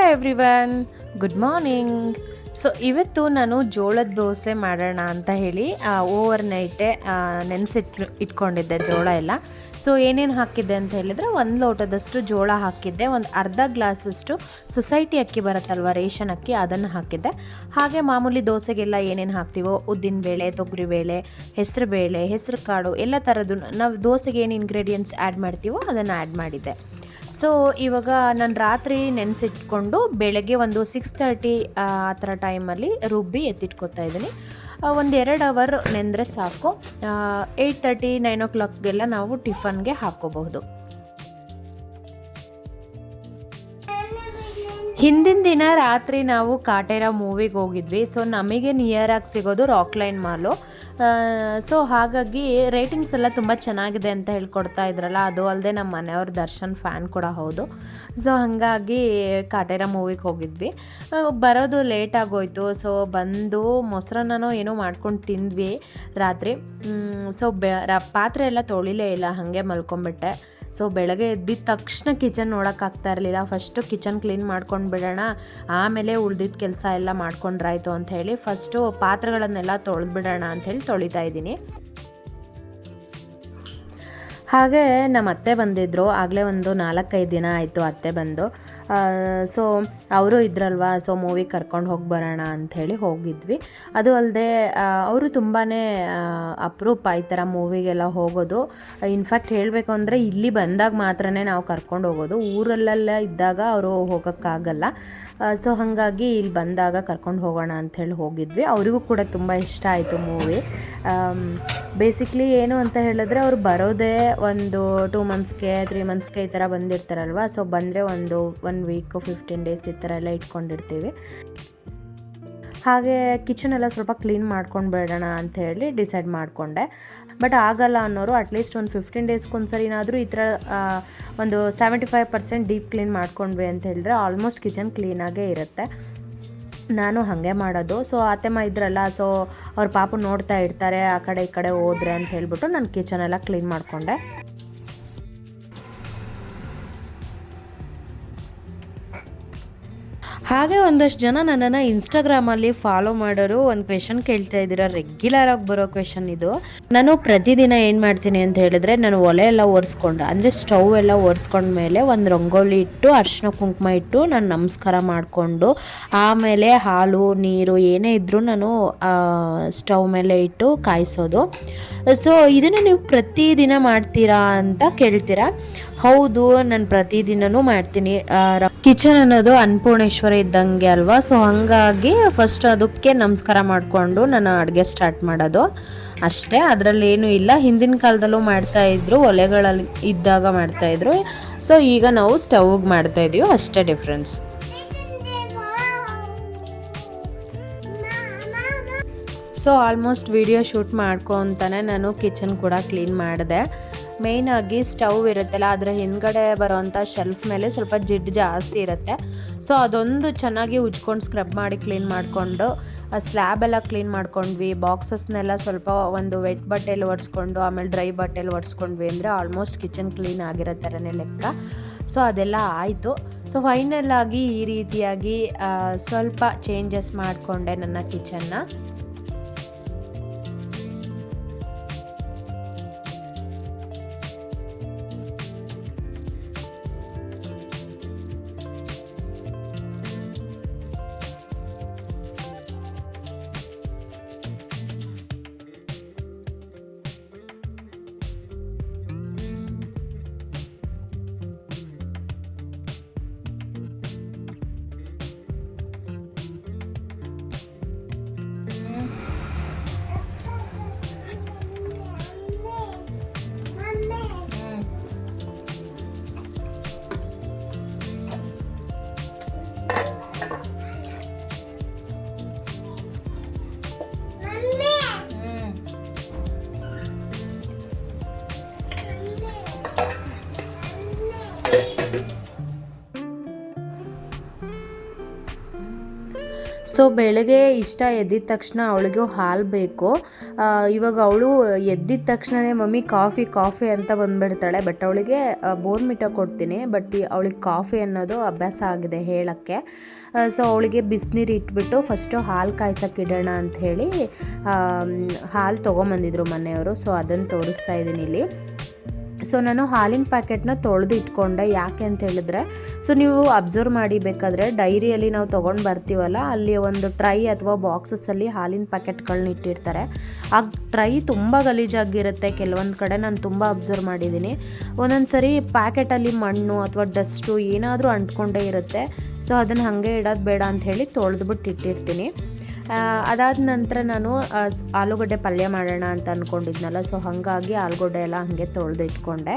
Hello everyone good morning so ಇವತ್ತು ನಾನು ಜೋಳದ ದೋಸೆ ಮಾಡೋಣ ಅಂತ ಹೇಳಿ ಓವರ್ ನೈಟೇ ನೆನೆಸಿಟ್ ಇಟ್ಕೊಂಡಿದ್ದೆ ಜೋಳ ಎಲ್ಲ. ಸೊ ಏನೇನು ಹಾಕಿದ್ದೆ ಅಂತ ಹೇಳಿದರೆ, ಒಂದು ಲೋಟದಷ್ಟು ಜೋಳ ಹಾಕಿದ್ದೆ. ಒಂದು ಅರ್ಧ ಗ್ಲಾಸಷ್ಟು ಸೊಸೈಟಿ ಅಕ್ಕಿ ಬರುತ್ತಲ್ವ, ರೇಷನ್ ಅಕ್ಕಿ, ಅದನ್ನು ಹಾಕಿದ್ದೆ. ಹಾಗೆ ಮಾಮೂಲಿ ದೋಸೆಗೆಲ್ಲ ಏನೇನು ಹಾಕ್ತೀವೋ ಉದ್ದಿನಬೇಳೆ ತೊಗರಿಬೇಳೆ ಹೆಸರು ಬೇಳೆ, ಹೆಸರು ಕಾಳು, ಎಲ್ಲ ಥರದ್ದು ನಾವು ದೋಸೆಗೆ ಏನು ಇಂಗ್ರೀಡಿಯೆಂಟ್ಸ್ ಆ್ಯಡ್ ಮಾಡ್ತೀವೋ, ಅದನ್ನು ಆ್ಯಡ್ ಮಾಡಿದ್ದೆ. ಸೊ ಇವಾಗ ನಾನು ರಾತ್ರಿ ನೆನೆಸಿಟ್ಕೊಂಡು ಬೆಳಗ್ಗೆ ಒಂದು ಸಿಕ್ಸ್ ತರ್ಟಿ ಆ ಥರ ಟೈಮಲ್ಲಿ ರುಬ್ಬಿ ಎತ್ತಿಟ್ಕೊತಾ ಇದ್ದೀನಿ. ಒಂದು ಎರಡು ಅವರ್ ನೆಂದರೆ ಸಾಕು. ಏಯ್ಟ್ ತರ್ಟಿ ನೈನ್ ಓ ಕ್ಲಾಕ್ಗೆಲ್ಲ ನಾವು ಟಿಫನ್ಗೆ ಹಾಕೋಬಹುದು ಹಿಂದಿನ ದಿನ ರಾತ್ರಿ ನಾವು ಕಾಟೇರ ಮೂವಿಗೆ ಹೋಗಿದ್ವಿ. ಸೊ ನಮಗೆ ನಿಯರ್ ಆಗಿ ಸಿಗೋದು ರಾಕ್ಲೈನ್ ಮಾಲು ಸೊ ಹಾಗಾಗಿ ರೇಟಿಂಗ್ಸ್ ಎಲ್ಲ ತುಂಬ ಚೆನ್ನಾಗಿದೆ ಅಂತ ಹೇಳ್ಕೊಡ್ತಾ ಇದ್ರಲ್ಲ, ಅದು ಅಲ್ಲದೆ ನಮ್ಮ ಮನೆಯವ್ರ ದರ್ಶನ್ ಫ್ಯಾನ್ ಕೂಡ ಹೌದು. ಸೊ ಹಾಗಾಗಿ ಕಾಟೇರ ಮೂವಿಗೆ ಹೋಗಿದ್ವಿ. ಬರೋದು ಲೇಟ್ ಆಗೋಯ್ತು ಸೊ ಬಂದು ಮೊಸರನ್ನನೋ ಏನೋ ಮಾಡ್ಕೊಂಡು ತಿಂದ್ವಿ ರಾತ್ರಿ. ಸೊ ಬೆ ಪಾತ್ರೆ ಎಲ್ಲ ತೊಳಿಲೇ ಇಲ್ಲ, ಹಾಗೆ ಮಲ್ಕೊಂಬಿಟ್ಟೆ. ಸೊ ಬೆಳಗ್ಗೆ ಎದ್ದಿದ ತಕ್ಷಣ ಕಿಚನ್ ನೋಡೋಕ್ಕಾಗ್ತಾ ಇರಲಿಲ್ಲ. ಫಸ್ಟು ಕಿಚನ್ ಕ್ಲೀನ್ ಮಾಡ್ಕೊಂಡು ಬಿಡೋಣ. ಆಮೇಲೆ ಉಳ್ದಿದ್ದ ಕೆಲಸ ಎಲ್ಲ ಮಾಡ್ಕೊಂಡ್ರಾಯ್ತು ಅಂತ ಹೇಳಿ ಫಸ್ಟು ಪಾತ್ರೆಗಳನ್ನೆಲ್ಲ ತೊಳೆದ್ಬಿಡೋಣ ಅಂಥೇಳಿ ತೊಳಿತಾ ಇದ್ದೀನಿ. ಹಾಗೆ ನಮ್ಮ ಅತ್ತೆ ಬಂದಿದ್ದರು ಆಗಲೇ ಒಂದು ನಾಲ್ಕೈದು ದಿನ ಆಯಿತು ಅತ್ತೆ ಬಂದು. ಸೊ ಅವರು ಇದ್ರಲ್ವ? ಸೊ ಮೂವಿ ಕರ್ಕೊಂಡು ಹೋಗಿ ಬರೋಣ ಅಂಥೇಳಿ ಹೋಗಿದ್ವಿ. ಅದು ಅಲ್ಲದೆ ಅವರು ತುಂಬಾ ಅಪರೂಪ ಈ ಥರ ಮೂವಿಗೆಲ್ಲ ಹೋಗೋದು. ಇನ್ಫ್ಯಾಕ್ಟ್ ಹೇಳಬೇಕು ಅಂದರೆ ಇಲ್ಲಿ ಬಂದಾಗ ಮಾತ್ರ ನಾವು ಕರ್ಕೊಂಡು ಹೋಗೋದು. ಊರಲ್ಲೆಲ್ಲ ಇದ್ದಾಗ ಅವರು ಹೋಗೋಕ್ಕಾಗಲ್ಲ. ಸೊ ಹಾಗಾಗಿ ಇಲ್ಲಿ ಬಂದಾಗ ಕರ್ಕೊಂಡು ಹೋಗೋಣ ಅಂಥೇಳಿ ಹೋಗಿದ್ವಿ. ಅವರಿಗೂ ಕೂಡ ತುಂಬ ಇಷ್ಟ ಆಯಿತು ಮೂವಿ ಬೇಸಿಕ್ಲಿ ಏನು ಅಂತ ಹೇಳಿದ್ರೆ ಅವ್ರು ಬರೋದೇ ಒಂದು ಟೂ ಮಂತ್ಸ್ಗೆ ತ್ರೀ ಮಂತ್ಸ್ಗೆ ಈ ಥರ ಬಂದಿರ್ತಾರಲ್ವ? ಸೊ ಬಂದರೆ ಒಂದು ಒನ್ ವೀಕು ಫಿಫ್ಟೀನ್ ಡೇಸ್ ಈ ಥರ ಎಲ್ಲ ಇಟ್ಕೊಂಡಿರ್ತೀವಿ. ಹಾಗೆ ಕಿಚನ್ ಎಲ್ಲ ಸ್ವಲ್ಪ ಕ್ಲೀನ್ ಮಾಡ್ಕೊಂಡು ಬೇಡೋಣ ಅಂತ ಹೇಳಿ ಡಿಸೈಡ್ ಮಾಡಿಕೊಂಡೆ. ಬಟ್ ಆಗಲ್ಲ ಅನ್ನೋರು ಅಟ್ಲೀಸ್ಟ್ ಒಂದು ಫಿಫ್ಟೀನ್ ಡೇಸ್ಗೊಂದ್ಸರಿನಾದರೂ ಈ ಥರ ಒಂದು seventy five percent deep clean ಮಾಡ್ಕೊಂಡ್ವಿ ಅಂತ ಹೇಳಿದ್ರೆ ಆಲ್ಮೋಸ್ಟ್ ಕಿಚನ್ ಕ್ಲೀನಾಗೇ ಇರುತ್ತೆ. ನಾನು ಹಾಗೆ ಮಾಡೋದು. ಸೊ ಅತ್ತೆಮ್ಮ ಇದ್ರಲ್ಲ ಸೊ ಅವ್ರ ಪಾಪು ನೋಡ್ತಾ ಇರ್ತಾರೆ, ಆ ಕಡೆ ಈ ಕಡೆ ಹೋದ್ರೆ ಅಂತ ಹೇಳ್ಬಿಟ್ಟು ನಾನು ಕಿಚನ್ ಎಲ್ಲ ಕ್ಲೀನ್ ಮಾಡಿಕೊಂಡೆ. ಹಾಗೆ ಒಂದಷ್ಟು ಜನ ನನ್ನನ್ನು ಇನ್ಸ್ಟಾಗ್ರಾಮಲ್ಲಿ ಫಾಲೋ ಮಾಡೋರು ಒಂದು ಕ್ವೆಶನ್ ಕೇಳ್ತಾ ಇದ್ದೀರಾ? ರೆಗ್ಯುಲರ್ ಆಗಿ ಬರೋ ಕ್ವೆಶನ್ ಇದು. ನಾನು ಪ್ರತಿದಿನ ಏನು ಮಾಡ್ತೀನಿ ಅಂತ ಹೇಳಿದ್ರೆ ನಾನು ಒಲೆ ಎಲ್ಲ ಒರೆಸ್ಕೊಂಡು, ಅಂದರೆ ಸ್ಟವ್ ಎಲ್ಲ ಒರೆಸ್ಕೊಂಡ್ಮೇಲೆ ಒಂದು ರಂಗೋಲಿ ಇಟ್ಟು ಅರಿಶಿನ ಕುಂಕುಮ ಇಟ್ಟು ನಾನು ನಮಸ್ಕಾರ ಮಾಡಿಕೊಂಡು, ಆಮೇಲೆ ಹಾಲು, ನೀರು ಏನೇ ಇದ್ದರೂ ನಾನು ಸ್ಟವ್ ಮೇಲೆ ಇಟ್ಟು ಕಾಯಿಸೋದು. ಸೊ ಇದನ್ನು ನೀವು ಪ್ರತಿದಿನ ಮಾಡ್ತೀರಾ ಅಂತ ಕೇಳ್ತೀರಾ? ಹೌದು, ನಾನು ಪ್ರತಿದಿನನೂ ಮಾಡ್ತೀನಿ. ಕಿಚನ್ ಅನ್ನೋದು ಅನ್ನಪೂರ್ಣೇಶ್ವರ ಇದ್ದಂಗೆ ಅಲ್ವಾ? ಸೊ ಹಾಗಾಗಿ ಫಸ್ಟ್ ಅದಕ್ಕೆ ನಮಸ್ಕಾರ ಮಾಡಿಕೊಂಡು ನಾನು ಅಡುಗೆ ಸ್ಟಾರ್ಟ್ ಮಾಡೋದು. ಅಷ್ಟೇ, ಅದರಲ್ಲಿ ಏನೂ ಇಲ್ಲ. ಹಿಂದಿನ ಕಾಲದಲ್ಲೂ ಮಾಡ್ತಾ ಇದ್ರು, ಒಲೆಗಳಲ್ಲಿ ಇದ್ದಾಗ ಮಾಡ್ತಾ ಇದ್ರು. ಸೊ ಈಗ ನಾವು ಸ್ಟವ್ಗೆ ಮಾಡ್ತಾ ಇದೀವಿ. ಅಷ್ಟೇ difference so almost video shoot ಮಾಡ್ಕೊತಾನೆ ನಾನು ಕಿಚನ್ ಕೂಡ ಕ್ಲೀನ್ ಮಾಡಿದೆ. ಮೇಯ್ನಾಗಿ ಸ್ಟವ್ ಇರುತ್ತಲ್ಲ, ಅದರ ಹಿಂದ್ಗಡೆ ಬರೋವಂಥ ಶೆಲ್ಫ್ ಮೇಲೆ ಸ್ವಲ್ಪ ಜಿಡ್ಡು ಜಾಸ್ತಿ ಇರುತ್ತೆ. ಸೊ ಅದೊಂದು ಚೆನ್ನಾಗಿ ಉಜ್ಕೊಂಡು ಸ್ಕ್ರಬ್ ಮಾಡಿ ಕ್ಲೀನ್ ಮಾಡಿಕೊಂಡು ಸ್ಲ್ಯಾಬ್ ಎಲ್ಲ ಕ್ಲೀನ್ ಮಾಡ್ಕೊಂಡ್ವಿ. ಬಾಕ್ಸಸ್ನೆಲ್ಲ ಸ್ವಲ್ಪ ಒಂದು ವೆಟ್ ಬಟ್ಟೆಲಿ ಒರೆಸ್ಕೊಂಡು ಆಮೇಲೆ ಡ್ರೈ ಬಟ್ಟೆಲಿ ಒರೆಸ್ಕೊಂಡ್ವಿ ಅಂದರೆ ಆಲ್ಮೋಸ್ಟ್ ಕಿಚನ್ ಕ್ಲೀನ್ ಆಗಿರೋ ಥರನೇ ಲೆಕ್ಕ. ಸೊ ಅದೆಲ್ಲ ಆಯಿತು. ಸೊ ಫೈನಲ್ ಆಗಿ ಈ ರೀತಿಯಾಗಿ ಸ್ವಲ್ಪ ಚೇಂಜಸ್ ಮಾಡಿಕೊಂಡೆ ನನ್ನ ಕಿಚನ್ನ ಸೊ ಬೆಳಗ್ಗೆ ಇಷ್ಟ ಎದ್ದಿದ ತಕ್ಷಣ ಅವಳಿಗೂ ಹಾಲು ಬೇಕು. ಇವಾಗ ಅವಳು ಎದ್ದಿದ ತಕ್ಷಣವೇ ಮಮ್ಮಿ, ಕಾಫಿ ಕಾಫಿ ಅಂತ ಬಂದುಬಿಡ್ತಾಳೆ. ಬಟ್ ಅವಳಿಗೆ ಬೋರ್ಮಿಟ ಕೊಡ್ತೀನಿ. ಬಟ್ ಅವಳಿಗೆ ಕಾಫಿ ಅನ್ನೋದು ಅಭ್ಯಾಸ ಆಗಿದೆ ಹೇಳೋಕ್ಕೆ. ಸೊ ಅವಳಿಗೆ ಬಿಸಿನೀರು ಇಟ್ಬಿಟ್ಟು ಫಸ್ಟು ಹಾಲು ಕಾಯ್ಸಕ್ಕೆ ಇಡೋಣ ಅಂತ ಹೇಳಿ ಹಾಲು ತೊಗೊಂಬಂದಿದ್ರು ಮನೆಯವರು. ಸೊ ಅದನ್ನು ತೋರಿಸ್ತಾ ಇದ್ದೀನಿ ಇಲ್ಲಿ. ಸೊ ನಾನು ಹಾಲಿನ ಪ್ಯಾಕೆಟ್ನ ತೊಳೆದು ಇಟ್ಕೊಂಡೆ. ಯಾಕೆ ಅಂತ ಹೇಳಿದ್ರೆ ಸೊ ನೀವು ಅಬ್ಸರ್ವ್ ಮಾಡಿ ಬೇಕಾದರೆ ಡೈರಿಯಲ್ಲಿ ನಾವು ತೊಗೊಂಡು ಬರ್ತೀವಲ್ಲ, ಅಲ್ಲಿ ಒಂದು ಟ್ರೈ ಅಥವಾ ಬಾಕ್ಸಸ್ಸಲ್ಲಿ ಹಾಲಿನ ಪ್ಯಾಕೆಟ್ಗಳನ್ನ ಇಟ್ಟಿರ್ತಾರೆ. ಆ ಟ್ರೈ ತುಂಬ ಗಲೀಜಾಗಿರುತ್ತೆ. ಕೆಲವೊಂದು ಕಡೆ ನಾನು ತುಂಬ ಅಬ್ಸರ್ವ್ ಮಾಡಿದ್ದೀನಿ ಒಂದೊಂದು ಸರಿ ಪ್ಯಾಕೆಟಲ್ಲಿ ಮಣ್ಣು ಅಥವಾ ಡಸ್ಟು ಏನಾದರೂ ಅಂಟ್ಕೊಂಡೇ ಇರುತ್ತೆ. ಸೊ ಅದನ್ನು ಹಾಗೆ ಇಡೋದು ಬೇಡ ಅಂತ ಹೇಳಿ ತೊಳೆದ್ಬಿಟ್ಟು ಇಟ್ಟಿರ್ತೀನಿ. ಅದಾದ ನಂತರ ನಾನು ಆಲೂಗಡ್ಡೆ ಪಲ್ಯ ಮಾಡೋಣ ಅಂತ ಅಂದ್ಕೊಂಡಿದ್ನಲ್ಲ ಸೊ ಹಾಗಾಗಿ ಆಲೂಗಡ್ಡೆ ಎಲ್ಲ ಹಾಗೆ ತೊಳೆದು ಇಟ್ಕೊಂಡೆ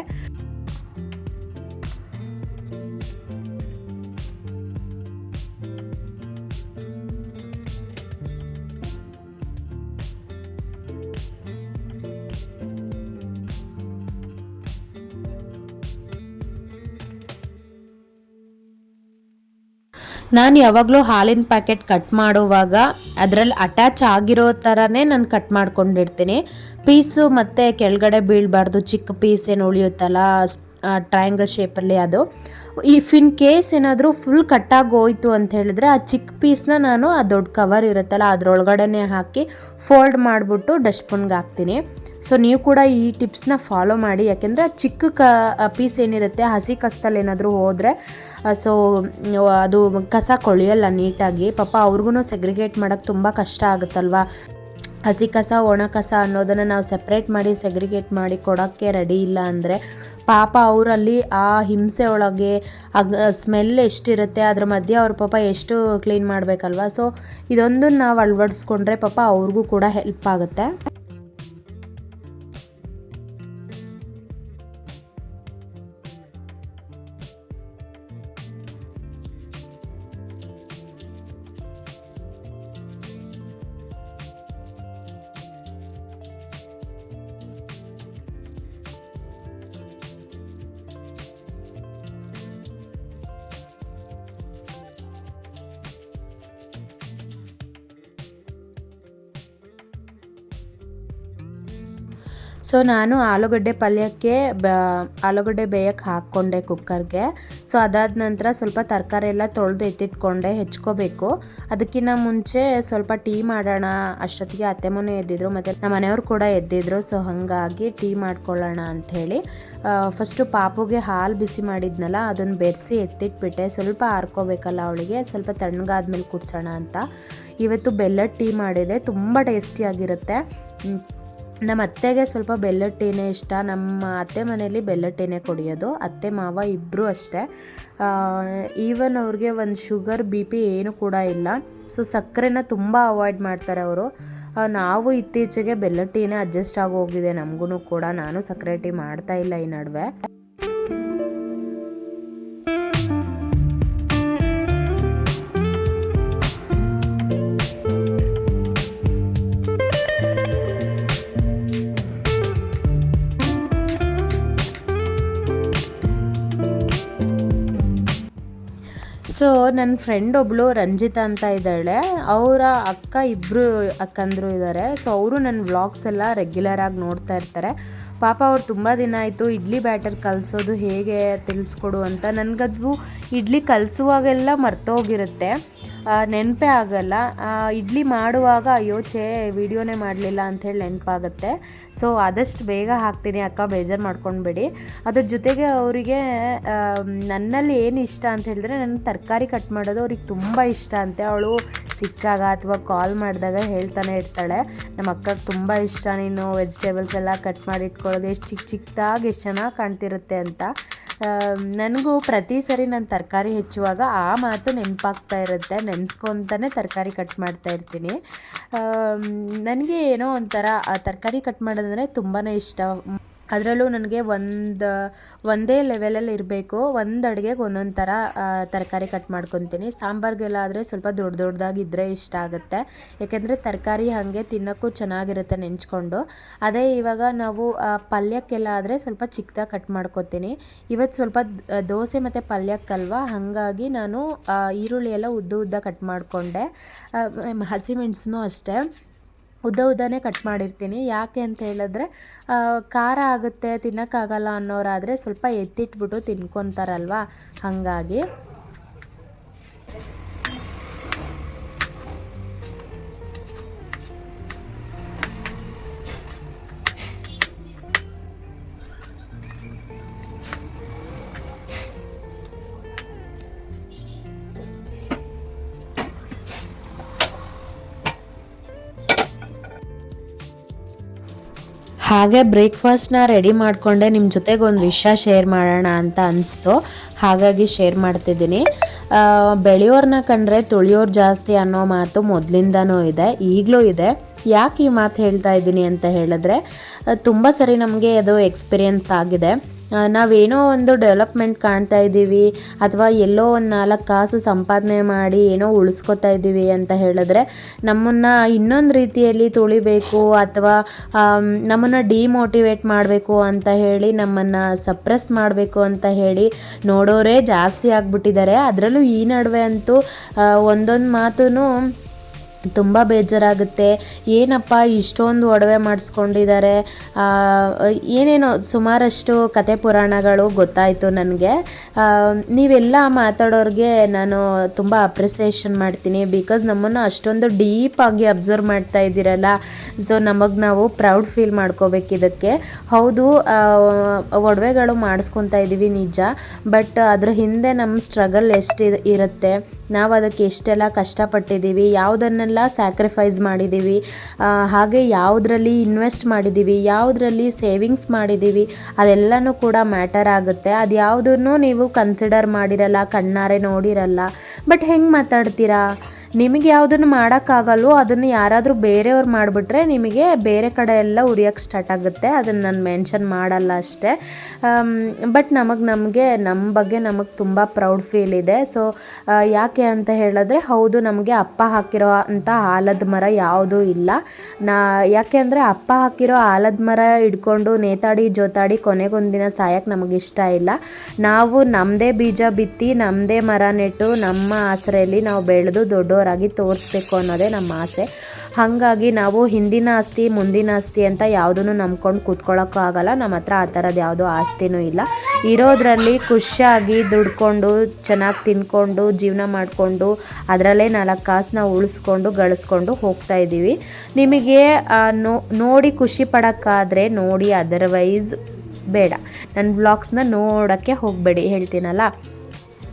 ನಾನು ಯಾವಾಗಲೂ ಹಾಲಿನ ಪ್ಯಾಕೆಟ್ ಕಟ್ ಮಾಡುವಾಗ ಅದರಲ್ಲಿ ಅಟ್ಯಾಚ್ ಆಗಿರೋ ಥರನೇ ನಾನು ಕಟ್ ಮಾಡ್ಕೊಂಡಿರ್ತೀನಿ. ಪೀಸು ಮತ್ತು ಕೆಳಗಡೆ ಬೀಳಬಾರ್ದು, ಚಿಕ್ಕ ಪೀಸ್ ಏನು ಉಳಿಯುತ್ತಲ್ಲ ಟ್ರಯಾಂಗಲ್ ಶೇಪಲ್ಲಿ ಅದು. ಇಫ್ ಇನ್ ಕೇಸ್ ಏನಾದರೂ ಫುಲ್ ಕಟ್ಟಾಗಿ ಹೋಯಿತು ಅಂತ ಹೇಳಿದ್ರೆ ಆ ಚಿಕ್ಕ ಪೀಸ್ನ ನಾನು ಆ ದೊಡ್ಡ ಕವರ್ ಇರುತ್ತಲ್ಲ ಅದರೊಳಗಡೆ ಹಾಕಿ ಫೋಲ್ಡ್ ಮಾಡಿಬಿಟ್ಟು ಡಸ್ಟ್ಬಿನ್ಗೆ ಹಾಕ್ತೀನಿ. ಸೊ ನೀವು ಕೂಡ ಈ ಟಿಪ್ಸ್ನ ಫಾಲೋ ಮಾಡಿ. ಯಾಕೆಂದರೆ ಚಿಕ್ಕ ಕ ಪೀಸ್ ಏನಿರುತ್ತೆ, ಹಸಿ ಕಸ್ತಲ್ಲಿ ಏನಾದರೂ ಹೋದರೆ ಸೊ ಅದು ಕಸ ಕೊಳೆಯಲ್ಲ ನೀಟಾಗಿ, ಪಾಪ ಅವ್ರಿಗೂ ಸೆಗ್ರಿಗೇಟ್ ಮಾಡೋಕ್ಕೆ ತುಂಬ ಕಷ್ಟ ಆಗುತ್ತಲ್ವಾ? ಹಸಿ ಕಸ, ಒಣ ಕಸ ಅನ್ನೋದನ್ನು ನಾವು ಸೆಪ್ರೇಟ್ ಮಾಡಿ ಸೆಗ್ರಿಗೇಟ್ ಮಾಡಿ ಕೊಡೋಕ್ಕೆ ರೆಡಿ ಇಲ್ಲ ಅಂದರೆ, ಪಾಪ ಅವರಲ್ಲಿ ಆ ಹಿಂಸೆ ಒಳಗೆ ಸ್ಮೆಲ್ ಎಷ್ಟಿರುತ್ತೆ, ಅದ್ರ ಮಧ್ಯೆ ಅವ್ರ ಪಾಪ ಎಷ್ಟು ಕ್ಲೀನ್ ಮಾಡಬೇಕಲ್ವ? ಸೊ ಇದೊಂದನ್ನು ನಾವು ಅಳವಡಿಸ್ಕೊಂಡ್ರೆ ಪಾಪ ಅವ್ರಿಗೂ ಕೂಡ ಹೆಲ್ಪ್ ಆಗುತ್ತೆ. ಸೊ ನಾನು ಆಲೂಗಡ್ಡೆ ಪಲ್ಯಕ್ಕೆ ಬ, ಆಲೂಗಡ್ಡೆ ಬೇಯಕ್ಕೆ ಹಾಕ್ಕೊಂಡೆ ಕುಕ್ಕರ್ಗೆ ಸೊ ಅದಾದ ನಂತರ ಸ್ವಲ್ಪ ತರಕಾರಿ ಎಲ್ಲ ತೊಳೆದು ಎತ್ತಿಟ್ಕೊಂಡೆ, ಹೆಚ್ಕೋಬೇಕು. ಅದಕ್ಕಿಂತ ಮುಂಚೆ ಸ್ವಲ್ಪ ಟೀ ಮಾಡೋಣ. ಅಷ್ಟೊತ್ತಿಗೆ ಅತ್ತೆ ಮನೆ ಎದ್ದಿದ್ರು, ಮತ್ತು ನಮ್ಮ ಮನೆಯವ್ರು ಕೂಡ ಎದ್ದಿದ್ರು. ಸೊ ಹಾಗಾಗಿ ಟೀ ಮಾಡ್ಕೊಳ್ಳೋಣ ಅಂಥೇಳಿ. ಫಸ್ಟು ಪಾಪುಗೆ ಹಾಲು ಬಿಸಿ ಮಾಡಿದ್ನಲ್ಲ, ಅದನ್ನು ಬೆರೆಸಿ ಎತ್ತಿಟ್ಬಿಟ್ಟೆ. ಸ್ವಲ್ಪ ಆರ್ಕೋಬೇಕಲ್ಲ ಅವಳಿಗೆ, ಸ್ವಲ್ಪ ತಣ್ಣಗಾದ್ಮೇಲೆ ಕುಡ್ಸೋಣ ಅಂತ. ಇವತ್ತು ಬೆಲ್ಲದ ಟೀ ಮಾಡಿದೆ, ತುಂಬ ಟೇಸ್ಟಿಯಾಗಿರುತ್ತೆ. ನಮ್ಮ ಅತ್ತೆಗೆ ಸ್ವಲ್ಪ ಬೆಲ್ಲದ ಇಷ್ಟ. ನಮ್ಮ ಅತ್ತೆ ಮನೆಯಲ್ಲಿ ಬೆಲ್ಲದ ಕುಡಿಯೋದು. ಅತ್ತೆ, ಮಾವ ಇಬ್ಬರೂ ಅಷ್ಟೇ. ಈವನ್ ಅವ್ರಿಗೆ ಒಂದು ಶುಗರ್ ಬಿ ಪಿ ಏನು ಕೂಡ ಇಲ್ಲ. ಸೊ ಸಕ್ಕರೆನ ತುಂಬ ಅವಾಯ್ಡ್ ಮಾಡ್ತಾರೆ ಅವರು. ನಾವು ಇತ್ತೀಚೆಗೆ ಬೆಲ್ಲದ ಅಡ್ಜಸ್ಟ್ ಆಗಿ ಹೋಗಿದೆ ನಮಗೂ ಕೂಡ. ನಾನು ಸಕ್ಕರೆ ಟೀ ಮಾಡ್ತಾ ಇಲ್ಲ ಈ ನಡುವೆ. ನನ್ನ ಫ್ರೆಂಡ್ ಒಬ್ಬಳು ರಂಜಿತಾ ಅಂತ ಇದ್ದಾಳೆ. ಅವರ ಅಕ್ಕ ಇಬ್ಬರು ಅಕ್ಕಂದರು ಇದ್ದಾರೆ ಸೊ ಅವರು ನನ್ನ ವ್ಲಾಗ್ಸ್ ಎಲ್ಲ ರೆಗ್ಯುಲರ್ ಆಗಿ ನೋಡ್ತಾ ಇರ್ತಾರೆ. ಪಾಪ ಅವ್ರು ತುಂಬ ದಿನ ಆಯಿತು. ಇಡ್ಲಿ ಬ್ಯಾಟರ್ ಕಲಿಸೋದು ಹೇಗೆ? ತಿಳಿಸ್ಕೊಡು ಅಂತ. ನನಗದು ಇಡ್ಲಿ ಕಲಿಸುವಾಗೆಲ್ಲ ಮರ್ತೋಗಿರುತ್ತೆ. ನೆನಪೇ ಆಗಲ್ಲ. ಇಡ್ಲಿ ಮಾಡುವಾಗ ಅಯ್ಯೋ ಛೇ, ವಿಡಿಯೋನೇ ಮಾಡಲಿಲ್ಲ ಅಂಥೇಳಿ ನೆನಪಾಗುತ್ತೆ. ಸೊ ಆದಷ್ಟು ಬೇಗ ಹಾಕ್ತೀನಿ ಅಕ್ಕ, ಬೇಜಾರು ಮಾಡ್ಕೊಳ್ಬೇಡಿ ಅದ್ರ ಜೊತೆಗೆ ಅವರಿಗೆ ನನ್ನಲ್ಲಿ ಏನು ಇಷ್ಟ ಅಂತ ಹೇಳಿದ್ರೆ, ನನಗೆ ತರಕಾರಿ ಕಟ್ ಮಾಡೋದು ಅವ್ರಿಗೆ ತುಂಬ ಇಷ್ಟ ಅಂತೆ. ಅವಳು ಸಿಕ್ಕಾಗ ಅಥವಾ ಕಾಲ್ ಮಾಡಿದಾಗ ಹೇಳ್ತಾನೆ ಇರ್ತಾಳೆ, ನಮ್ಮ ಅಕ್ಕಗೆ ತುಂಬ ಇಷ್ಟ ನೀನು ವೆಜಿಟೇಬಲ್ಸ್ ಎಲ್ಲ ಕಟ್ ಮಾಡಿ ಇಟ್ಕೊಳ್ಳೋದು, ಎಷ್ಟು ಚಿಕ್ಕ ಚಿಕ್ಕದಾಗಿ ಎಷ್ಟು ಚೆನ್ನಾಗಿ ಕಾಣ್ತಿರುತ್ತೆ ಅಂತ. ನನಗೂ ಪ್ರತಿ ಸರಿ ನಾನು ತರಕಾರಿ ಹೆಚ್ಚುವಾಗ ಆ ಮಾತು ನೆನಪಾಗ್ತಾ ಇರುತ್ತೆ. ನೆನೆಸ್ಕೊತಾನೆ ತರಕಾರಿ ಕಟ್ ಮಾಡ್ತಾ ಇರ್ತೀನಿ. ನನಗೆ ಏನೋ ಒಂಥರ ತರಕಾರಿ ಕಟ್ ಮಾಡೋದಂದರೆ ತುಂಬಾ ಇಷ್ಟ. ಅದರಲ್ಲೂ ನನಗೆ ಒಂದು, ಒಂದೇ ಲೆವೆಲಲ್ಲಿ ಇರಬೇಕು. ಒಂದು ಅಡುಗೆಗೆ ಒಂದೊಂದು ಥರ ತರಕಾರಿ ಕಟ್ ಮಾಡ್ಕೊತೀನಿ. ಸಾಂಬಾರ್ಗೆಲ್ಲ ಆದರೆ ಸ್ವಲ್ಪ ದೊಡ್ಡ ದೊಡ್ಡದಾಗಿದ್ದರೆ ಇಷ್ಟ ಆಗುತ್ತೆ. ಯಾಕೆಂದರೆ ತರಕಾರಿ ಹಾಗೆ ತಿನ್ನೋಕ್ಕೂ ಚೆನ್ನಾಗಿರುತ್ತೆ ನೆಂಚ್ಕೊಂಡು ಅದೇ ಇವಾಗ ನಾವು ಪಲ್ಯಕ್ಕೆಲ್ಲ ಆದರೆ ಸ್ವಲ್ಪ ಚಿಕ್ಕದಾಗಿ ಕಟ್ ಮಾಡ್ಕೊತೀನಿ. ಇವತ್ತು ಸ್ವಲ್ಪ ದೋಸೆ ಮತ್ತು ಪಲ್ಯಕ್ಕಲ್ವ? ಹಾಗಾಗಿ ನಾನು ಈರುಳ್ಳಿ ಎಲ್ಲ ಉದ್ದ ಉದ್ದ ಕಟ್ ಮಾಡಿಕೊಂಡೆ. ಹಸಿಮೆಣಸನ್ನು ಅಷ್ಟೇ. ಉದ್ದ ಉದ್ದನೇ ಕಟ್ ಮಾಡಿರ್ತೀನಿ. ಯಾಕೆ ಅಂತ ಹೇಳಿದ್ರೆ ಖಾರ ಆಗುತ್ತೆ, ತಿನ್ನೋಕ್ಕಾಗಲ್ಲ ಅನ್ನೋರಾದರೆ ಸ್ವಲ್ಪ ಎತ್ತಿಟ್ಬಿಟ್ಟು ತಿನ್ಕೊತಾರಲ್ವ? ಹಾಗಾಗಿ ಹಾಗೆ ಬ್ರೇಕ್ಫಾಸ್ಟ್ನ ರೆಡಿ ಮಾಡಿಕೊಂಡೆ ನಿಮ್ಮ ಜೊತೆಗೆ ಒಂದು ವಿಷಯ ಶೇರ್ ಮಾಡೋಣ ಅಂತ ಅನಿಸ್ತು. ಹಾಗಾಗಿ ಶೇರ್ ಮಾಡ್ತಿದ್ದೀನಿ. ಬೆಳೆಯೋರನ್ನ ಬೆಳೆಯೋರ್ನ ಕಂಡ್ರೆ ತುಳಿಯೋರು ಜಾಸ್ತಿ ಅನ್ನೋ ಮಾತು ಮೊದಲಿಂದನೂ ಇದೆ, ಈಗಲೂ ಇದೆ. ಯಾಕೆ ಈ ಮಾತು ಹೇಳ್ತಾ ಇದ್ದೀನಿ ಅಂತ ಹೇಳಿದ್ರೆ ತುಂಬ ಸರಿ ನಮಗೆ ಅದು ಎಕ್ಸ್ಪೀರಿಯನ್ಸ್ ಆಗಿದೆ. ನಾವೇನೋ ಒಂದು ಡೆವಲಪ್ಮೆಂಟ್ ಕಾಣ್ತಾ ಇದ್ದೀವಿ ಅಥವಾ ಎಲ್ಲೋ ಒಂದು ನಾಲ್ಕು ಕಾಸು ಸಂಪಾದನೆ ಮಾಡಿ ಏನೋ ಉಳಿಸ್ಕೊತಾ ಇದ್ದೀವಿ ಅಂತ ಹೇಳಿದ್ರೆ ನಮ್ಮನ್ನು ಇನ್ನೊಂದು ರೀತಿಯಲ್ಲಿ ತುಳಿಬೇಕು ಅಥವಾ ನಮ್ಮನ್ನು ಡಿಮೋಟಿವೇಟ್ ಮಾಡಬೇಕು ಅಂತ ಹೇಳಿ ನಮ್ಮನ್ನು ಸಪ್ರೆಸ್ ಮಾಡಬೇಕು ಅಂತ ಹೇಳಿ ನೋಡೋರೇ ಜಾಸ್ತಿ ಆಗಿಬಿಟ್ಟಿದ್ದಾರೆ. ಅದರಲ್ಲೂ ಈ ನಡುವೆ ಅಂತೂ ಒಂದೊಂದು ಮಾತೂ ತುಂಬ ಬೇಜಾರಾಗುತ್ತೆ. ಏನಪ್ಪ ಇಷ್ಟೊಂದು ಒಡವೆ ಮಾಡಿಸ್ಕೊಂಡಿದ್ದಾರೆ ಏನೇನೋ ಸುಮಾರಷ್ಟು ಕತೆ ಪುರಾಣಗಳು ಗೊತ್ತಾಯಿತು ನನಗೆ. ನೀವೆಲ್ಲ ಮಾತಾಡೋರಿಗೆ ನಾನು ತುಂಬ ಅಪ್ರಿಸಿಯೇಷನ್ ಮಾಡ್ತೀನಿ. ಬಿಕಾಸ್ ನಮ್ಮನ್ನು ಅಷ್ಟೊಂದು ಡೀಪಾಗಿ ಅಬ್ಸರ್ವ್ ಮಾಡ್ತಾ ಇದ್ದೀರಲ್ಲ. ಸೊ ನಮಗೆ ನಾವು ಪ್ರೌಡ್ ಫೀಲ್ ಮಾಡ್ಕೋಬೇಕು ಇದಕ್ಕೆ. ಹೌದು ಒಡವೆಗಳು ಮಾಡಿಸ್ಕೊತಾ ಇದ್ದೀವಿ ನಿಜ. ಬಟ್ ಅದ್ರ ಹಿಂದೆ ನಮ್ಮ ಸ್ಟ್ರಗಲ್ ಎಷ್ಟು ಇರುತ್ತೆ? ನಾವು ಅದಕ್ಕೆ ಎಷ್ಟೆಲ್ಲ ಕಷ್ಟಪಟ್ಟಿದ್ದೀವಿ, ಯಾವುದನ್ನೆಲ್ಲ ಸ್ಯಾಕ್ರಿಫೈಸ್ ಮಾಡಿದ್ದೀವಿ ಹಾಗೆ ಯಾವುದರಲ್ಲಿ ಇನ್ವೆಸ್ಟ್ ಮಾಡಿದ್ದೀವಿ, ಯಾವುದರಲ್ಲಿ ಸೇವಿಂಗ್ಸ್ ಮಾಡಿದ್ದೀವಿ, ಅದೆಲ್ಲನೂ ಕೂಡ ಮ್ಯಾಟರ್ ಆಗುತ್ತೆ. ಅದು ಯಾವುದನ್ನು ನೀವು ಕನ್ಸಿಡರ್ ಮಾಡಿರಲ್ಲ, ಕಣ್ಣಾರೆ ನೋಡಿರಲ್ಲ ಬಟ್ ಹೆಂಗೆ ಮಾತಾಡ್ತೀರಾ? ನಿಮಗೆ ಯಾವುದನ್ನು ಮಾಡೋಕ್ಕಾಗಲ್ಲೋ ಅದನ್ನು ಯಾರಾದರೂ ಬೇರೆಯವ್ರು ಮಾಡಿಬಿಟ್ರೆ ನಿಮಗೆ ಬೇರೆ ಕಡೆ ಎಲ್ಲ ಉರಿಯೋಕ್ಕೆ ಸ್ಟಾರ್ಟ್ ಆಗುತ್ತೆ. ಅದನ್ನು ನಾನು ಮೆನ್ಷನ್ ಮಾಡಲ್ಲ ಅಷ್ಟೇ. ಬಟ್ ನಮಗೆ ನಮಗೆ ನಮ್ಮ ಬಗ್ಗೆ ನಮಗೆ ತುಂಬ ಪ್ರೌಡ್ ಫೀಲ್ ಇದೆ. ಸೊ ಯಾಕೆ ಅಂತ ಹೇಳಿದ್ರೆ ಹೌದು, ನಮಗೆ ಅಪ್ಪ ಹಾಕಿರೋ ಅಂಥ ಆಲದ ಮರ ಯಾವುದೂ ಇಲ್ಲ. ನಾ, ಯಾಕೆ ಅಂದರೆ ಅಪ್ಪ ಹಾಕಿರೋ ಆಲದ ಮರ ಇಟ್ಕೊಂಡು ನೇತಾಡಿ ಜೋತಾಡಿ ಕೊನೆಗೊಂದಿನ ಸಾಯಕ್ಕೆ ನಮಗೆ ಇಷ್ಟ ಇಲ್ಲ. ನಾವು ನಮ್ಮದೇ ಬೀಜ ಬಿತ್ತಿ ನಮ್ಮದೇ ಮರ ನೆಟ್ಟು, ನಮ್ಮ ಆಸರೆಯಲ್ಲಿ ನಾವು ಬೆಳೆದು ದೊಡ್ಡವರಾಗಿ ತೋರಿಸ್ಬೇಕು ಅನ್ನೋದೇ ನಮ್ಮ ಆಸೆ. ಹಾಗಾಗಿ ನಾವು ಹಿಂದಿನ ಆಸ್ತಿ, ಮುಂದಿನ ಆಸ್ತಿ ಅಂತ ಯಾವುದನ್ನು ನಂಬ್ಕೊಂಡು ಕೂತ್ಕೊಳ್ಳೋಕ್ಕೂ ಆಗಲ್ಲ. ನಮ್ಮ ಹತ್ರ ಆ ಥರದ್ದು ಯಾವುದೋ ಆಸ್ತಿನೂ ಇಲ್ಲ. ಇರೋದರಲ್ಲಿ ಖುಷಿಯಾಗಿ ದುಡ್ಕೊಂಡು, ಚೆನ್ನಾಗಿ ತಿನ್ಕೊಂಡು, ಜೀವನ ಮಾಡಿಕೊಂಡು, ಅದರಲ್ಲೇ ನಾಲ್ಕು ಕಾಸನ್ನ ಉಳಿಸ್ಕೊಂಡು, ಗಳಿಸ್ಕೊಂಡು ಹೋಗ್ತಾ ಇದ್ದೀವಿ. ನಿಮಗೆ ನೋ, ನೋಡಿ ಖುಷಿ ಪಡೋಕ್ಕಾದರೆ ನೋಡಿ ಅದರ್ವೈಸ್ ಬೇಡ. ನನ್ನ ಬ್ಲಾಗ್ಸ್ನ ನೋಡೋಕ್ಕೆ ಹೋಗಬೇಡಿ, ಹೇಳ್ತೀನಲ್ಲ?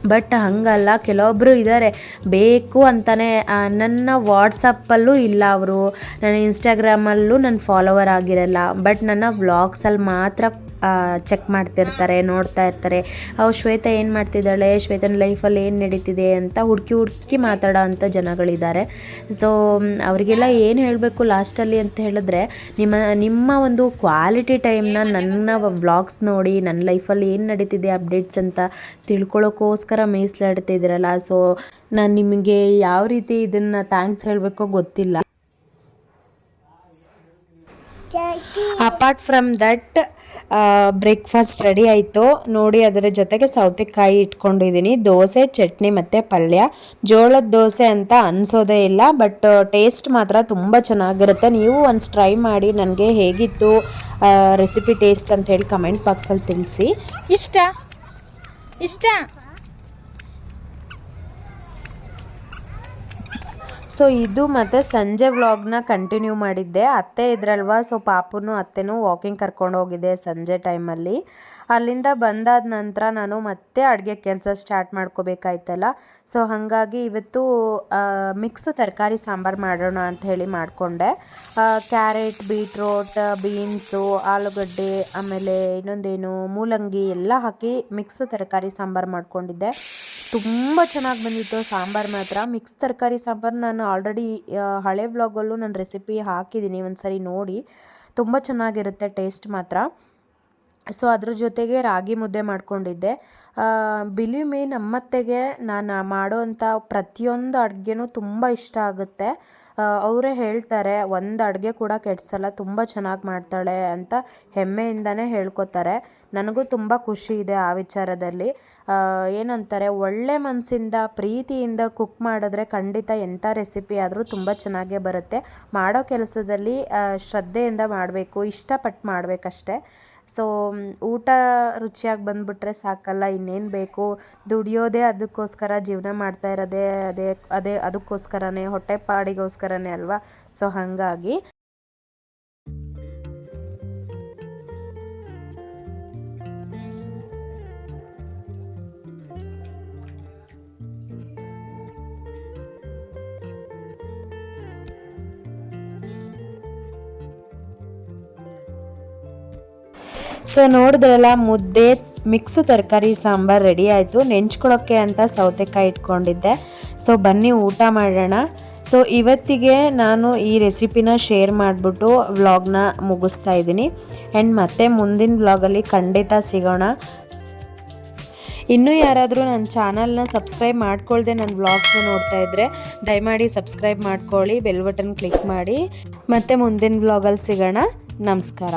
ಬಟ್ ಹಂಗಲ್ಲ ಕೆಲವೊಬ್ಬರು ಇದ್ದಾರೆ ಬೇಕು ಅಂತಲೇ ನನ್ನ ವಾಟ್ಸಪ್ಪಲ್ಲೂ ಇಲ್ಲ ಅವರು. ನನ್ನ ಇನ್ಸ್ಟಾಗ್ರಾಮಲ್ಲೂ ನನ್ನ ಫಾಲೋವರ್ ಆಗಿರಲ್ಲ. ಬಟ್ ನನ್ನ ವ್ಲಾಗ್ಸಲ್ಲಿ ಮಾತ್ರ ಚೆಕ್ ಮಾಡ್ತಿರ್ತಾರೆ, ನೋಡ್ತಾ ಇರ್ತಾರೆ. ಅವು ಶ್ವೇತ ಏನು ಮಾಡ್ತಿದ್ದಾಳೆ? ಶ್ವೇತನ ಲೈಫಲ್ಲಿ ಏನು ನಡೀತಿದೆ ಅಂತ ಹುಡುಕಿ ಹುಡುಕಿ ಮಾತಾಡೋ ಅಂಥ ಜನಗಳಿದ್ದಾರೆ. ಸೊ ಅವರಿಗೆಲ್ಲ ಏನು ಹೇಳಬೇಕು ಲಾಸ್ಟಲ್ಲಿ ಅಂತ ಹೇಳಿದ್ರೆ, ನಿಮ್ಮ ನಿಮ್ಮ ಒಂದು ಕ್ವಾಲಿಟಿ ಟೈಮ್ನ ನನ್ನ ವ್ಲಾಗ್ಸ್ ನೋಡಿ, ನನ್ನ ಲೈಫಲ್ಲಿ ಏನು ನಡೀತಿದೆ ಅಪ್ಡೇಟ್ಸ್ ಅಂತ ತಿಳ್ಕೊಳ್ಳೋಕ್ಕೋಸ್ಕರ ಮೀಸಲಾಡ್ತಿದ್ದೀರಲ್ಲ ಸೊ ನಾನು ನಿಮಗೆ ಯಾವ ರೀತಿ ಇದನ್ನು ಥ್ಯಾಂಕ್ಸ್ ಹೇಳಬೇಕೋ ಗೊತ್ತಿಲ್ಲ. Apart from that breakfast ready ಆಯಿತು. ನೋಡಿ ಅದರ ಜೊತೆಗೆ ಸೌತೆಕಾಯಿ ಇಟ್ಕೊಂಡಿದ್ದೀನಿ. ದೋಸೆ, ಚಟ್ನಿ ಮತ್ತು ಪಲ್ಯ. ಜೋಳದ ದೋಸೆ ಅಂತ ಅನಿಸೋದೇ ಇಲ್ಲ ಬಟ್ ಟೇಸ್ಟ್ ಮಾತ್ರ ತುಂಬ ಚೆನ್ನಾಗಿರುತ್ತೆ. ನೀವು ಒಂದು ಟ್ರೈ ಮಾಡಿ ನನಗೆ ಹೇಗಿತ್ತು ರೆಸಿಪಿ ಟೇಸ್ಟ್ ಅಂತ ಹೇಳಿ ಕಮೆಂಟ್ ಬಾಕ್ಸಲ್ಲಿ ತಿಳಿಸಿ. ಇಷ್ಟ? ಇಷ್ಟ? ಸೊ ಇದು ಮತ್ತು ಸಂಜೆ ವ್ಲಾಗ್ನ ಕಂಟಿನ್ಯೂ ಮಾಡಿದ್ದೆ. ಅತ್ತೆ ಇದ್ರಲ್ವಾ ಸೊ ಪಾಪುನು ಅತ್ತೆನೂ ವಾಕಿಂಗ್ ಕರ್ಕೊಂಡು ಹೋಗಿದ್ದೆ ಸಂಜೆ ಟೈಮಲ್ಲಿ ಅಲ್ಲಿಂದ ಬಂದಾದ ನಂತರ ನಾನು ಮತ್ತೆ ಅಡುಗೆ ಕೆಲಸ ಸ್ಟಾರ್ಟ್ ಮಾಡ್ಕೋಬೇಕಾಯ್ತಲ್ಲ. ಸೊ ಹಾಗಾಗಿ ಇವತ್ತು ಮಿಕ್ಸು ತರಕಾರಿ ಸಾಂಬಾರು ಮಾಡೋಣ ಅಂತ ಹೇಳಿ ಮಾಡಿಕೊಂಡೆ. ಕ್ಯಾರೆಟ್ ಬೀಟ್ರೋಟ್ ಬೀನ್ಸು ಆಲೂಗಡ್ಡೆ, ಆಮೇಲೆ ಇನ್ನೊಂದೇನು ಮೂಲಂಗಿ ಎಲ್ಲ ಹಾಕಿ ಮಿಕ್ಸು ತರಕಾರಿ ಸಾಂಬಾರು ಮಾಡ್ಕೊಂಡಿದ್ದೆ. ತುಂಬ ಚೆನ್ನಾಗಿ ಬಂದಿತ್ತು ಸಾಂಬಾರು ಮಾತ್ರ. ಮಿಕ್ಸ್ ತರಕಾರಿ ಸಾಂಬಾರು ನಾನು ಆಲ್ರೆಡಿ ಹಳೆ ವ್ಲಾಗಲ್ಲೂ ನಾನು ರೆಸಿಪಿ ಹಾಕಿದ್ದೀನಿ ಒಂದು ಸರಿ ನೋಡಿ. ತುಂಬ ಚೆನ್ನಾಗಿರುತ್ತೆ ಟೇಸ್ಟ್ ಮಾತ್ರ. ಸೊ ಅದ್ರ ಜೊತೆಗೆ ರಾಗಿ ಮುದ್ದೆ ಮಾಡ್ಕೊಂಡಿದ್ದೆ. ಬಿಲೀವ್ ಮೀ ನಮ್ಮತ್ತೆಗೆ ನಾನು ಮಾಡೋವಂಥ ಪ್ರತಿಯೊಂದು ಅಡುಗೆನೂ ತುಂಬ ಇಷ್ಟ ಆಗುತ್ತೆ. ಅವರೇ ಹೇಳ್ತಾರೆ, ಒಂದು ಅಡುಗೆ ಕೂಡ ಕೆಡಿಸಲ್ಲ, ತುಂಬ ಚೆನ್ನಾಗಿ ಮಾಡ್ತಾಳೆ ಅಂತ ಹೆಮ್ಮೆಯಿಂದನೇ ಹೇಳ್ಕೊತಾರೆ. ನನಗೂ ತುಂಬ ಖುಷಿ ಇದೆ ಆ ವಿಚಾರದಲ್ಲಿ. ಏನಂತಾರೆ, ಒಳ್ಳೆ ಮನಸ್ಸಿಂದ ಪ್ರೀತಿಯಿಂದ ಕುಕ್ ಮಾಡಿದ್ರೆ ಖಂಡಿತ ಎಂಥ ರೆಸಿಪಿ ಆದರೂ ತುಂಬ ಚೆನ್ನಾಗೇ ಬರುತ್ತೆ. ಮಾಡೋ ಕೆಲಸದಲ್ಲಿ ಶ್ರದ್ಧೆಯಿಂದ ಮಾಡಬೇಕು, ಇಷ್ಟಪಟ್ಟು ಮಾಡಬೇಕಷ್ಟೆ. ಸೊ ಊಟ ರುಚಿಯಾಗಿ ಬಂದುಬಿಟ್ರೆ ಸಾಕಲ್ಲ, ಇನ್ನೇನು ಬೇಕು? ದುಡಿಯೋದೇ ಅದಕ್ಕೋಸ್ಕರ ಜೀವನ ಮಾಡ್ತಾ ಇರೋದೇ, ಅದೇ ಅದೇ, ಅದಕ್ಕೋಸ್ಕರನೇ, ಹೊಟ್ಟೆ ಪಾಡಿಗೋಸ್ಕರನೇ ಅಲ್ವಾ? ಸೊ ಹಾಗಾಗಿ ಸೊ ನೋಡಿದ್ರಲ್ಲ, ಮುದ್ದೆ ಮಿಕ್ಸ್ ತರಕಾರಿ, ಸಾಂಬಾರು ರೆಡಿ ಆಯಿತು. ನೆಂಚ್ಕೊಳ್ಳೋಕ್ಕೆ ಅಂತ ಸೌತೆಕಾಯಿ ಇಟ್ಕೊಂಡಿದ್ದೆ. ಸೊ ಬನ್ನಿ, ಊಟ ಮಾಡೋಣ. ಸೊ ಇವತ್ತಿಗೆ ನಾನು ಈ ರೆಸಿಪಿನ ಶೇರ್ ಮಾಡಿಬಿಟ್ಟು ವ್ಲಾಗ್ನ ಮುಗಿಸ್ತಾ ಇದ್ದೀನಿ. ಆ್ಯಂಡ್ ಮತ್ತೆ ಮುಂದಿನ ವ್ಲಾಗಲ್ಲಿ ಖಂಡಿತ ಸಿಗೋಣ. ಇನ್ನೂ ಯಾರಾದರೂ ನನ್ನ ಚಾನಲ್ನ ಸಬ್ಸ್ಕ್ರೈಬ್ ಮಾಡ್ಕೊಳ್ದೆ ನನ್ನ ವ್ಲಾಗ್ಸ್ನ ನೋಡ್ತಾ ಇದ್ದರೆ ದಯಮಾಡಿ ಸಬ್ಸ್ಕ್ರೈಬ್ ಮಾಡ್ಕೊಳ್ಳಿ ಬೆಲ್ ಬಟನ್ ಕ್ಲಿಕ್ ಮಾಡಿ. ಮತ್ತೆ ಮುಂದಿನ ವ್ಲಾಗಲ್ಲಿ ಸಿಗೋಣ. ನಮಸ್ಕಾರ.